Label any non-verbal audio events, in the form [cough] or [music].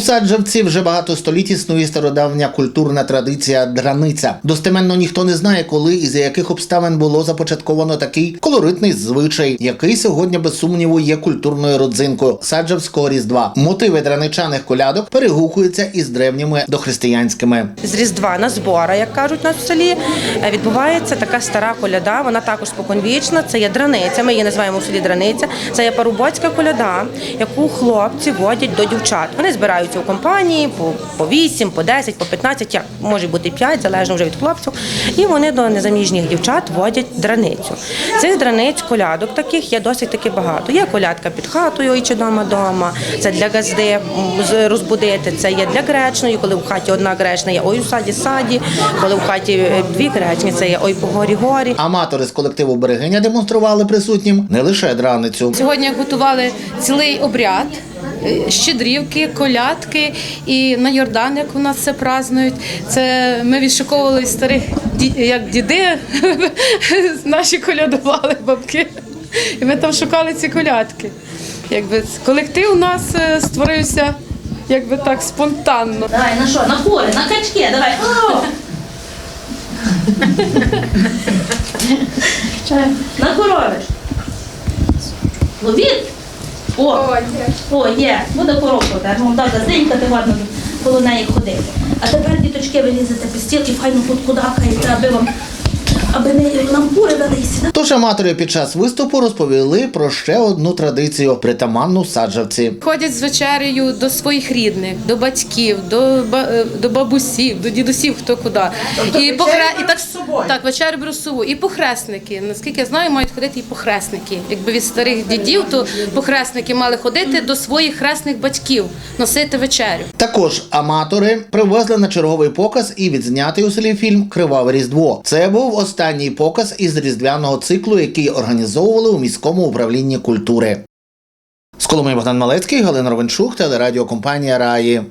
Саджавці вже багато століть існує стародавня культурна традиція драниця. Достеменно ніхто не знає, коли і за яких обставин було започатковано такий колоритний звичай, який сьогодні без сумніву є культурною родзинкою саджавського різдва. Мотиви драничаних колядок перегукуються із древніми дохристиянськими. з Різдва на збора, як кажуть у в селі, е, відбувається така стара коляда. Вона також споконвічна. Це є драниця. Ми її називаємо в селі драниця. Це є парубоцька коляда, яку хлопці водять до дівчат. Вони збираються у компанії по, по 8, по 10, по 15, як може бути 5, залежно вже від хлопців. І вони до незаміжніх дівчат водять драницю. Цих драниць колядок таких є досить таки багато. Є колядка під хатою, ой чи дома дома. Це для газди з- розбудити. Це є для гречної, коли в хаті одна гречна є ой у саді саді, коли в хаті е, дві гречні, це є ой по горі горі. Аматори з колективу Берегиня демонстрували присутнім не лише драницю. Сьогодні готували цілий обряд. Е, Щедрівки, колядки і на Йордан, як у нас це празднують. Це ми відшуковували старих як діди, [laughs] наші колядували бабки. І ми там шукали ці колядки. Якби колектив у нас е, створився якби так спонтанно. Давай, на що? На кури, на качки, давай. на корови. Ловіть. О, о, є, буде коробка, так, ну так, газденька, ти ладно коло неї ходити. А тепер, діточки, вилізете під стіл і файно подкудакаєте, аби вам, аби не, нам кури далися. Тож аматори під час виступу розповіли про ще одну традицію притаманну саджавці. Ходять з вечерею до своїх рідних, до батьків, до, е, до бабусів, до дідусів, хто куди. і, похре... і так, так, вечерю беру з собою. І похресники. Наскільки я знаю, мають ходити і похресники. Якби від старих дідів, то похресники мали ходити до своїх хресних батьків, носити вечерю. Також аматори привезли на черговий показ і відзнятий у селі фільм Криваве Різдво. Це був останній показ із різдвяного циклу, який організовували у міському управлінні культури. З Коломи Богдан Малецький, Галина Ровенчук, телерадіокомпанія Раї.